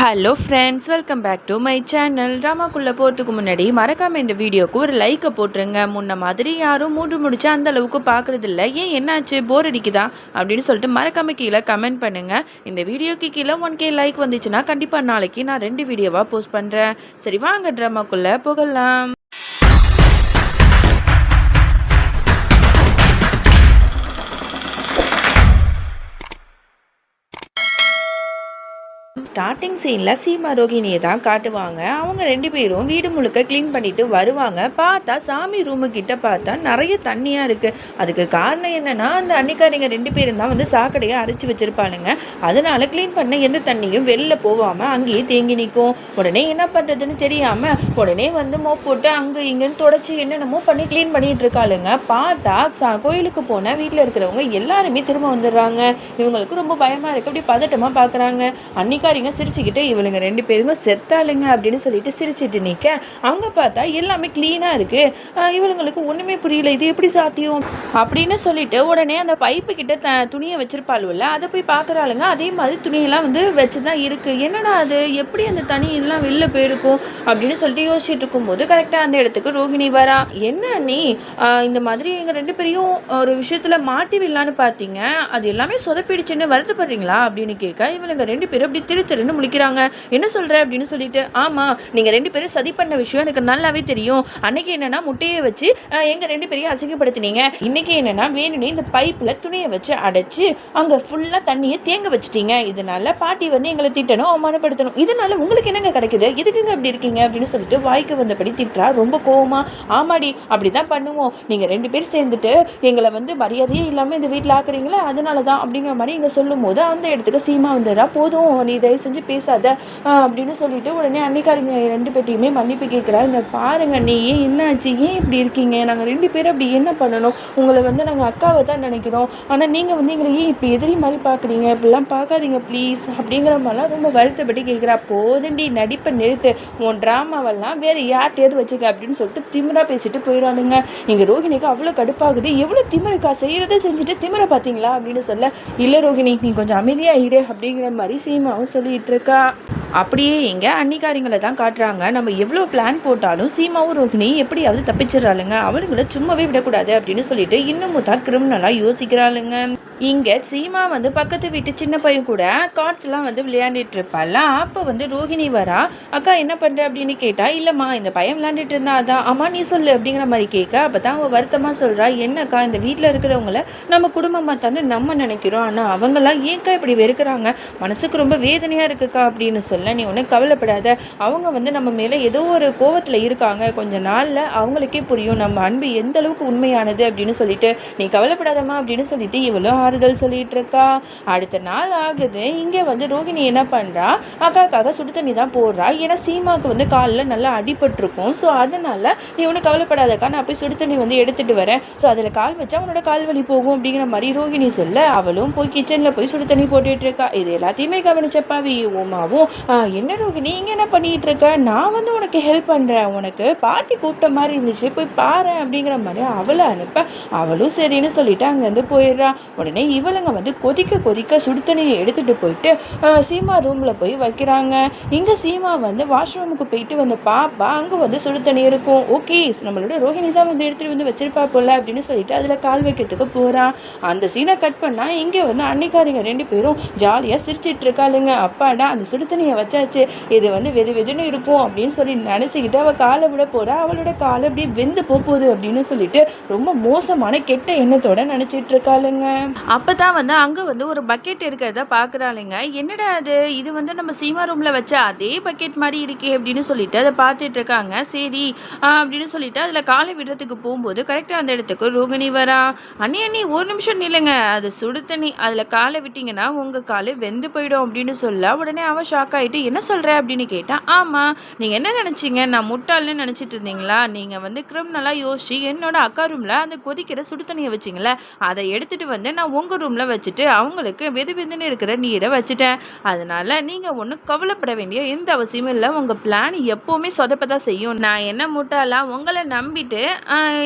Hello friends welcome back to my channel ட்ராமாக்குள்ளே போகிறதுக்கு முன்னாடி மறக்காமல் இந்த வீடியோக்கு ஒரு லைக்கை போட்டுருங்க. முன்ன மாதிரி யாரும் மூன்று முடிச்சு அந்த அளவுக்கு பார்க்குறதில்ல ஏன் என்னாச்சு? போர் அடிக்குதா? அப்படின்னு சொல்லிட்டு மறக்காமல் கீழே கமெண்ட் பண்ணுங்கள் இந்த வீடியோக்கு கீழே ஒன் கே லைக் வந்துச்சுன்னா கண்டிப்பாக நாளைக்கு நான் ரெண்டு வீடியோவாக போஸ்ட் பண்ணுறேன் சரி வாங்க ட்ராமாக்குள்ளே போகலாம். ஸ்டார்டிங் சீனில் சீமா ரோகிணியை தான் காட்டுவாங்க. அவங்க ரெண்டு பேரும் வீடு முழுக்க க்ளீன் பண்ணிட்டு வருவாங்க. பார்த்தா சாமி ரூமு கிட்ட பார்த்தா நிறைய தண்ணியாக இருக்குது அதுக்கு காரணம் என்னென்னா அந்த அன்னிக்காரிங்க ரெண்டு பேரும் தான் வந்து சாக்கடையை அரைச்சி வச்சுருப்பானுங்க. அதனால க்ளீன் பண்ண எந்த தண்ணியும் வெளில போகாமல் அங்கேயே தேங்கி நிற்கும். உடனே என்ன பண்ணுறதுன்னு தெரியாமல் உடனே வந்து மோப் போட்டு அங்கே இங்கேன்னு தொடச்சி என்னென்னமோ பண்ணி க்ளீன் பண்ணிகிட்டு இருக்காளுங்க. பார்த்தா சா கோயிலுக்கு போனால் வீட்டில் இருக்கிறவங்க எல்லாருமே திரும்ப வந்துடுறாங்க. இவங்களுக்கு ரொம்ப பயமாக இருக்குது அப்படி பதட்டமாக பார்க்குறாங்க அன்னிக்காரிங்க சிரிச்சுக்கிட்டு இவளுங்க ரெண்டு பேருமே செத்தாளுங்க அப்படின்னு சொல்லிட்டு சிரிச்சிட்டு நிற்க அங்கே பார்த்தா எல்லாமே க்ளீனாக இருக்குது இவளுங்களுக்கு ஒன்றுமே புரியல. இது எப்படி சாத்தியம்? அப்படின்னு சொல்லிட்டு உடனே அந்த பைப்பு கிட்ட த துணியை வச்சிருப்பாளுவல்ல அதை போய் பார்க்குறாளுங்க அதே மாதிரி துணியெல்லாம் வந்து வச்சு தான் இருக்குது என்னடா அது? எப்படி அந்த தனி இதெல்லாம் வெளில போயிருக்கும்? அப்படின்னு சொல்லிட்டு யோசிச்சுட்டு இருக்கும்போது கரெக்டாக அந்த இடத்துக்கு ரோகிணி வரா. என்ன நீ இந்த மாதிரி எங்கள் ரெண்டு பேரையும் ஒரு விஷயத்தில் மாட்டி விடலான்னு பார்த்தீங்க அது எல்லாமே சொதப்பிடுச்சுன்னு வருத்தப்படுறீங்களா? அப்படின்னு கேட்க இவளுங்க ரெண்டு பேரும் அப்படி திரு திருன்னு முழிக்கிறாங்க. என்ன சொல்கிற அப்படின்னு சொல்லிட்டு ஆமாம் நீங்கள் ரெண்டு பேரும் சதி பண்ண விஷயம் எனக்கு நல்லாவே தெரியும். அன்னைக்கு என்னன்னா முட்டையை வச்சு எங்கள் ரெண்டு பேரையும் அசிங்கப்படுத்தினீங்க. இன்னைக்கு என்னன்னா வேணும்னே இந்த பைப்பில் துணியை வச்சு அடைச்சு அங்கே ஃபுல்லாக தண்ணியை தேங்க வச்சுட்டீங்க. இதனால பாட்டி வந்து எங்களை திட்டணும் அவமானப்படுத்தணும். இதனால உங்களுக்கு என்னங்க கிடைக்குது? எதுக்குங்க அப்படி இருக்கீங்க? அப்படின்னு சொல்லிட்டு வாய்க்கு வந்தபடி திட்டுறா. ரொம்ப கோவமாக ஆமாடி அப்படி தான் பண்ணுவோம். நீங்கள் ரெண்டு பேரும் சேர்ந்துட்டு எங்களை வந்து மரியாதையே இல்லாமல் இந்த வீட்டில் ஆக்குறீங்களே? அதனால தான் அப்படிங்கிற மாதிரி இங்கே சொல்லும் போது அந்த இடத்துக்கு சீமா வந்துடுறா. போதும் நீ தயவு செஞ்சு பேசாத அப்படின்னு சொல்லிட்டு உடனே அன்னிக்காரிங்க ரெண்டு பேர்ட்டையுமே மன்னிப்பு கேட்குறாரு இந்த பாருங்க நீ ஏன் என்னாச்சு? ஏன் இப்படி இருக்கீங்க? நாங்கள் ரெண்டு பேரும் அப்படி என்ன பண்ணணும்? உங்களை வந்து நாங்கள் அக்காவை தான் நினைக்கிறோம். ஆனால் நீங்கள் வந்து எங்களை ஏன் இப்படி எதிரி மாதிரி பார்க்குறீங்க இப்படிலாம் பார்க்காதீங்க ப்ளீஸ் அப்படிங்கிற மாதிரிலாம் ரொம்ப வருத்தப்பட்டு கேட்குறா. போதுண்டி நடிப்பை நிறுத்து. உன் ட்ராமாவெல்லாம் வேறு யார்ட்டையாவது வச்சுக்க அப்படின்னு சொல்லிட்டு திமிரா பேசிட்டு போயிடானுங்க இங்கே ரோஹிணிக்கு அவ்வளோ கடுப்பாகுது. எவ்வளோ திமிருக்கா? செய்கிறத செஞ்சுட்டு திமிர பார்த்தீங்களா அப்படின்னு சொல்ல இல்லை ரோகிணி நீ கொஞ்சம் அமைதியாக இரு அப்படிங்கிற மாதிரி சீமாவும் சொல்லி இருக்கா அப்படியே எங்கே அன்னிக்காரிங்களை தான் காட்டுறாங்க. நம்ம எவ்வளோ பிளான் போட்டாலும் சீமாவும் ரோஹினி எப்படியாவது தப்பிச்சிடறாளுங்க. அவளுங்களை சும்மாவே விடக்கூடாது அப்படின்னு சொல்லிட்டு இன்னமும் தான் கிரிமினலாக யோசிக்கிறாளுங்க. இங்கே சீமா வந்து பக்கத்து வீட்டு சின்ன பையன் கூட கார்ட்ஸ்லாம் வந்து விளையாண்டுட்டு இருப்பாள்ல அப்போ வந்து ரோஹிணி வரா அக்கா என்ன பண்ணுற அப்படின்னு கேட்டா இல்லைம்மா இந்த பையன் விளையாண்டுட்டு இருந்தா அதான். அம்மா நீ சொல்லு அப்படிங்கிற மாதிரி கேட்க அப்போ தான் அவள் வருத்தமாக சொல்கிறா என்னக்கா இந்த வீட்டில் இருக்கிறவங்கள நம்ம குடும்பமாக தானே நம்ம நினைக்கிறோம். ஆனால் அவங்களாம் ஏன்க்கா இப்படி வெறுக்கிறாங்க? மனசுக்கு ரொம்ப வேதனையாக இருக்குக்கா அப்படின்னு சொல்ல நீ ஒன்றும் கவலைப்படாத. அவங்க வந்து நம்ம மேலே ஏதோ ஒரு கோவத்தில் இருக்காங்க. கொஞ்ச நாளில் அவங்களுக்கே புரியும். நம்ம அன்பு எந்த அளவுக்கு உண்மையானது? அப்படின்னு சொல்லிட்டு நீ கவலைப்படாதம்மா அப்படின்னு சொல்லிட்டு இவ்வளோ ஆறுதல் சொல்லிட்டு இருக்கா அடுத்த நாள் ஆகுது. இங்கே வந்து ரோகிணி என்ன பண்ணுறா அக்காக்காக சுடு தண்ணி தான் போடுறா. ஏன்னா சீமாவுக்கு வந்து காலில் நல்லா அடிபட்டிருக்கும். ஸோ அதனால நீ ஒன்றும் கவலைப்படாதக்கா. நான் போய் சுடு தண்ணி வந்து எடுத்துகிட்டு வரேன். ஸோ அதில் கால் வச்சா அவனோட கால் வலி போகும் அப்படிங்கிற மாதிரி ரோகிணி சொல்ல அவளும் போய் கிச்சனில் போய் சுடு தண்ணி போட்டுட்டு இருக்கா. இது எல்லாத்தையுமே கவனிச்சப்பாவி உமாவும். என்ன ரோகிணி? இங்கே என்ன பண்ணிகிட்டு இருக்க நான் வந்து உனக்கு ஹெல்ப் பண்ணுறேன் உனக்கு பாட்டி கூப்பிட்ட மாதிரி இருந்துச்சு. போய் பாரு அப்படிங்கிற மாதிரி அவளை அனுப்ப அவளும் சரின்னு சொல்லிட்டு அங்கேருந்து போயிடுறா. உடனே இவளுங்க வந்து கொதிக்க கொதிக்க சுடுதண்ணியை எடுத்துகிட்டு போயிட்டு சீமா ரூமில் போய் வைக்கிறாங்க. இங்கே சீமா வந்து வாஷ்ரூமுக்கு போயிட்டு வந்து பாப்பா அங்கே வந்து சுடுதண்ணி இருக்கும். ஓகே நம்மளோட ரோஹிணி தான் வந்து எடுத்துகிட்டு வந்து வச்சிருப்பா போல அப்படின்னு சொல்லிட்டு அதில் கால் வைக்கிறதுக்கு போகிறான் அந்த சீனை கட் பண்ணால் இங்கே வந்து அன்னிக்காரிங்க ரெண்டு பேரும் ஜாலியாக சிரிச்சிட்டு இருக்காளுங்க. அப்பாடா அந்த சுடுதண்ணியை வச்சாச்சு. இது வந்து வெது வெதுன்னு இருக்கும் அப்படின்னு சொல்லி நினச்சிக்கிட்டு அவள் காலை விட போகிறா அவளோட காலை அப்படியே வெந்து போகுது அப்படின்னு சொல்லிட்டு ரொம்ப மோசமான கெட்ட எண்ணத்தோட நினச்சிட்டு இருக்காளுங்க. அப்போ தான் வந்து அங்கே வந்து ஒரு பக்கெட் இருக்கிறத பார்க்குறாளுங்க என்னடா அது? இது வந்து நம்ம சீமா ரூமில் வச்ச அதே பக்கெட் மாதிரி இருக்கே அப்படின்னு சொல்லிட்டு அதை பார்த்துட்டு இருக்காங்க. சரி அப்படின்னு சொல்லிட்டு அதில் காலை விடுறதுக்கு போகும்போது கரெக்டாக அந்த இடத்துக்கு ரோகிணி வரா. அண்ணி அண்ணி ஒரு நிமிஷம் நில்லுங்க. அது சுடு தண்ணி அதில் காலை விட்டீங்கன்னா உங்கள் கால் வெந்து போயிடும் அப்படின்னு சொல்ல உடனே அவன் ஷாக் ஆகிட்டு என்ன சொல்கிற அப்படின்னு கேட்டான் ஆமாம் நீங்கள் என்ன நினச்சிங்க? நான் முட்டாள்னு நினச்சிட்டு இருந்தீங்களா? நீங்கள் வந்து கிரிமினலாக யோசிச்சு என்னோட அக்கா ரூமில் அந்த கொதிக்கிற சுடு தண்ணியை வச்சிங்களே அதை எடுத்துகிட்டு வந்து நான் உங்கள் ரூமில் வச்சுட்டு அவங்களுக்கு வெது வெதுன்னு இருக்கிற நீரை வச்சுட்டேன். அதனால் நீங்கள் ஒன்றும் கவலைப்பட வேண்டிய எந்த அவசியமும் இல்லை. உங்கள் பிளான் எப்போவுமே சொதப்ப தான் செய்யும். நான் என்ன முட்டாலாம் உங்களை நம்பிட்டு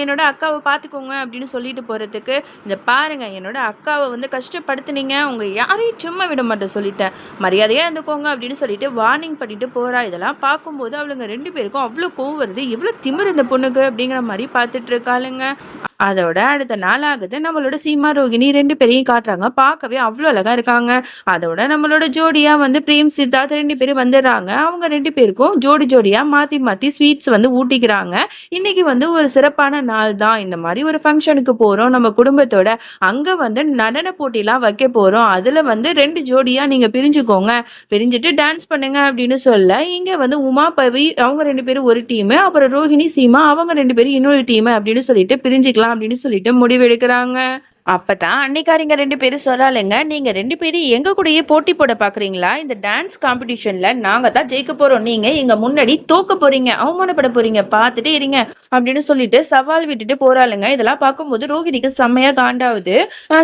என்னோடய என்னோட அக்காவை பார்த்துக்கோங்க அப்படின்னு சொல்லிட்டு போகிறதுக்கு இந்த பாருங்கள் என்னோட அக்காவை வந்து கஷ்டப்படுத்துனீங்க. உங்கள் யாரையும் சும்மா விட மாட்டேன் சொல்லிட்டேன். மரியாதையாக இருந்துக்கோங்க அப்படின்னு சொல்லிட்டு வார்னிங் பண்ணிட்டு போகிறா இதெல்லாம் பார்க்கும்போது அவளுங்க ரெண்டு பேருக்கும் அவ்வளோ கோவம் வருது. எவ்வளோ திமிர் இந்த பொண்ணுக்கு அப்படிங்கிற மாதிரி பார்த்துட்டு இருக்காளுங்க. அதோட அடுத்த நாள் ஆகுது. நம்மளோட சீமா ரோகிணி ரெண்டு பேரையும் காட்டுறாங்க. பார்க்கவே அவ்வளோ அழகா இருக்காங்க. அதோட நம்மளோட ஜோடியா வந்து பிரேம் சித்தார்த் ரெண்டு பேரும் வந்துடுறாங்க. அவங்க ரெண்டு பேருக்கும் ஜோடி ஜோடியா மாத்தி மாத்தி ஸ்வீட்ஸ் வந்து ஊட்டிக்கிறாங்க. இன்னைக்கு வந்து ஒரு சிறப்பான நாள் தான். இந்த மாதிரி ஒரு ஃபங்க்ஷனுக்கு போறோம். நம்ம குடும்பத்தோட அங்க வந்து நடன போட்டிலாம் வைக்க போறோம். அதுல வந்து ரெண்டு ஜோடியா நீங்க பிரிஞ்சுக்கோங்க. பிரிஞ்சுட்டு டான்ஸ் பண்ணுங்க அப்படின்னு சொல்ல இங்க வந்து உமா பவி அவங்க ரெண்டு பேரும் ஒரு டீமு அப்புறம் ரோஹிணி சீமா அவங்க ரெண்டு பேரும் இன்னொரு டீமு அப்படின்னு சொல்லிட்டு பிரிஞ்சுக்கலாம். அப்படின்னு சொல்லிட்டு முடிவெடுக்கிறாங்க. அப்பதான் அன்னைக்காரிங்க ரெண்டு பேரும் சொல்லாலுங்க நீங்க ரெண்டு பேரும் எங்க கூடயே போட்டி போட பாக்குறீங்களா? இந்த டான்ஸ் காம்படிஷன்ல நாங்க தான் ஜெயிக்க போறோம். நீங்க எங்க முன்னாடி தோக்க போறீங்க. அவமானப்பட போறீங்க. பார்த்துட்டு இருங்க அப்படின்னு சொல்லிட்டு சவால் விட்டுட்டு போறாளுங்க. இதெல்லாம் பார்க்கும்போது ரோகிணிக்கு செம்மையா காண்டாவது.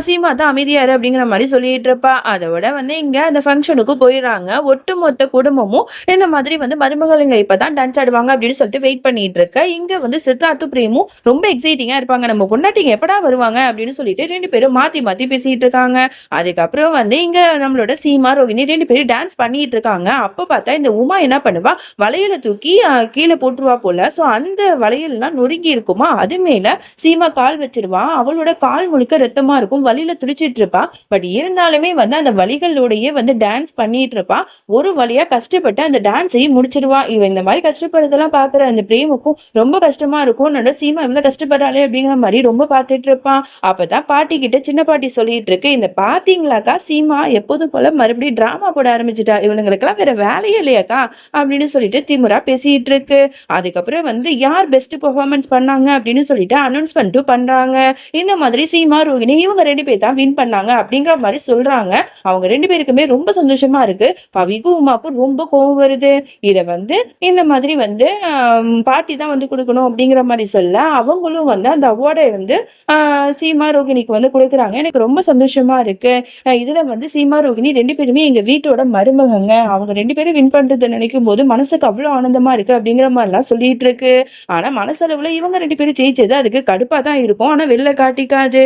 சீமா தான் அமைதியாரு அப்படிங்கிற மாதிரி சொல்லிட்டு இருப்பா. அதோட வந்து இங்க அந்த ஃபங்க்ஷனுக்கு போயிடுறாங்க. ஒட்டுமொத்த குடும்பமும் இந்த மாதிரி வந்து மருமகளுங்க இப்பதான் டான்ஸ் ஆடுவாங்க அப்படின்னு சொல்லிட்டு வெயிட் பண்ணிட்டு இருக்க. இங்க வந்து சித்தார்த்து பிரேமும் ரொம்ப எக்ஸைட்டிங்கா இருப்பாங்க. நம்ம பொண்டாட்டிங்க எப்படா வருவாங்க அப்படின்னு சொல்லிட்டு ரெண்டு பேரும் மாத்தி மாத்தி பேசிட்டு இருக்காங்க. அதுக்கப்புறம் வந்து இங்க நம்மளோட சீமா ரோகிணி ரெண்டு பேரும் டான்ஸ் பண்ணிட்டு இருக்காங்க. அப்ப பார்த்தா இந்த உமா என்ன பண்ணுவா? வளையல தூக்கி கீழே போட்டுருவா போல. சோ அந்த வளையல்லாம் நொறுங்கி இருக்குமா? அது மேல சீமா கால் வச்சிருவா. அவளோட கால் முழுக்க ரத்தமா இருக்கும். வலியில துடிச்சிட்டு இருப்பா. பட் இருந்தாலுமே வந்து அந்த வலிகளோடயே வந்து டான்ஸ் பண்ணிட்டு இருப்பா. ஒரு வழியா கஷ்டப்பட்டு அந்த டான்ஸையும் முடிச்சிருவா. இவ இந்த மாதிரி கஷ்டப்படுறதெல்லாம் பாக்குற அந்த பிரேமுக்கும் ரொம்ப கஷ்டமா இருக்கும். நல்ல சீமா இவ்வளவு கஷ்டப்படுறாளே அப்படிங்கிற மாதிரி ரொம்ப பார்த்துட்டு இருப்பான் அப்பதான் பாட்டி கிட்ட சின்ன பாட்டி சொல்லிட்டு இருக்கு இந்த பாத்தீங்களாக்கா? சீமா எப்போதும் போல மறுபடியும் டிராமா போட ஆரம்பிச்சிட்டா. இவனுங்களுக்கெல்லாம் வேற வேலையே இல்லையாக்கா? அப்படின்னு சொல்லிட்டு திமுறா பேசிட்டு இருக்கு அதுக்கப்புறம் வந்து யார் பெஸ்ட் பெர்ஃபார்மன்ஸ் பண்ணாங்க? அப்படின்னு சொல்லிட்டு அனௌன்ஸ்மெண்ட்டும் பண்றாங்க. இந்த மாதிரி சீமா ரோகிணி இவங்க ரெண்டு பேர் தான் வின் பண்ணாங்க அப்படிங்கிற மாதிரி சொல்றாங்க. அவங்க ரெண்டு பேருக்குமே ரொம்ப சந்தோஷமா இருக்கு. பவிக்கும் உமாக்கும் ரொம்ப கோவம் வருது. இதை வந்து இந்த மாதிரி வந்து பாட்டி தான் வந்து கொடுக்கணும் அப்படிங்கிற மாதிரி சொல்ல அவங்களும் வந்து அந்த அவார்டை வந்து சீமா சீமா எனக்கு வந்து கொடுக்குறாங்க. எனக்கு ரொம்ப சந்தோஷமா இருக்கு. இதுல வந்து சீமா ரோகிணி ரெண்டு பேருமே எங்க வீட்டோட மருமகங்க. அவங்க ரெண்டு பேரும் வின் பண்றது நினைக்கும் போது மனசுக்கு அவ்வளவு ஆனந்தமா இருக்கு அப்படிங்கிற மாதிரிலாம் சொல்லிட்டு இருக்கு. ஆனா மனசளவுல இவங்க ரெண்டு பேரும் ஜெயிச்சது அதுக்கு கடுப்பா தான் இருக்கும். ஆனா வெளில காட்டிக்காது.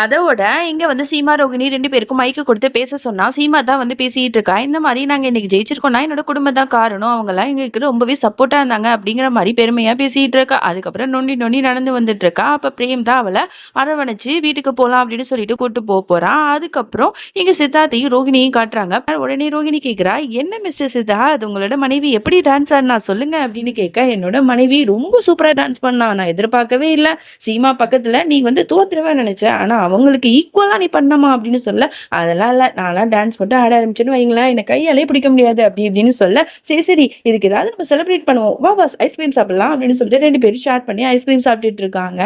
அதோட இங்க வந்து சீமா ரோகிணி ரெண்டு பேருக்கும் மைக்கு கொடுத்து பேச சொன்னா சீமா தான் வந்து பேசிட்டு இருக்கா? இந்த மாதிரி நாங்க இன்னைக்கு ஜெயிச்சிருக்கோம்னா என்னோட குடும்பம் தான் காரணம். அவங்க எல்லாம் எங்களுக்கு ரொம்பவே சப்போர்ட்டா இருந்தாங்க அப்படிங்கிற மாதிரி பெருமையா பேசிட்டு இருக்கா. அதுக்கப்புறம் நொண்டி நொண்டி நடந்து வந்துட்டு இருக்கா. அப்ப பிரேம் தான் அவளை அரவணைச்சு வீட்டுக்கு போலாம் அப்படின்னு சொல்லிட்டு கூட்டு போக போறா. அதுக்கப்புறம் இங்க சித்தார்த்தையும் ரோகிணியும் காட்டுறாங்க. உடனே ரோகிணி கேக்குறா என்ன மிஸ்டர் சித்தா? அது உங்களோட மனைவி எப்படி டான்ஸ் ஆடினா? சொல்லுங்க அப்படின்னு கேட்க என்னோட மனைவி ரொம்ப சூப்பரா டான்ஸ் பண்ணா. நான் எதிர்பார்க்கவே இல்லை. சீமா பக்கத்துல நீ வந்து தோத்துருவேன் நினைச்சேன். ஆனா அவங்களுக்கு ஈக்குவலாக நீ பண்ணமா அப்படின்னு சொல்ல அதெல்லாம் இல்லை நான்லாம் டான்ஸ் மட்டும் ஆட ஆரம்பிச்சேன்னு வைங்களேன் என்னை கையாலே பிடிக்க முடியாது அப்படி இப்படின்னு சொல்ல சரி சரி இதுக்கு ஏதாவது நம்ம செலிப்ரேட் பண்ணுவோம். வா வா ஐஸ்கிரீம் சாப்பிடலாம் அப்படின்னு சொல்லிட்டு ரெண்டு பேரும் ஷேர் பண்ணி ஐஸ்கிரீம் சாப்பிட்டுட்டு இருக்காங்க.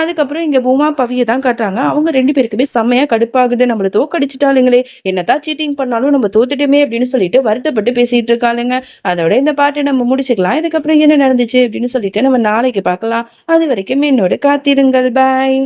அதுக்கப்புறம் இங்கே பூமா பவியை தான் காட்டுறாங்க. அவங்க ரெண்டு பேருக்குமே செம்மையாக கடுப்பாகுது. நம்மளை தோக்கடிச்சிட்டாளுங்களே. என்னதான் சீட்டிங் பண்ணாலும் நம்ம தோத்துட்டுமே அப்படின்னு சொல்லிட்டு வருத்தப்பட்டு பேசிட்டு இருக்காளுங்க. அதோட இந்த பாட்டை நம்ம முடிச்சுக்கலாம். இதுக்கப்புறம் என்ன நடந்துச்சு அப்படின்னு சொல்லிட்டு நம்ம நாளைக்கு பார்க்கலாம். அது வரைக்கும் என்னோட காத்திருங்கள். பாய்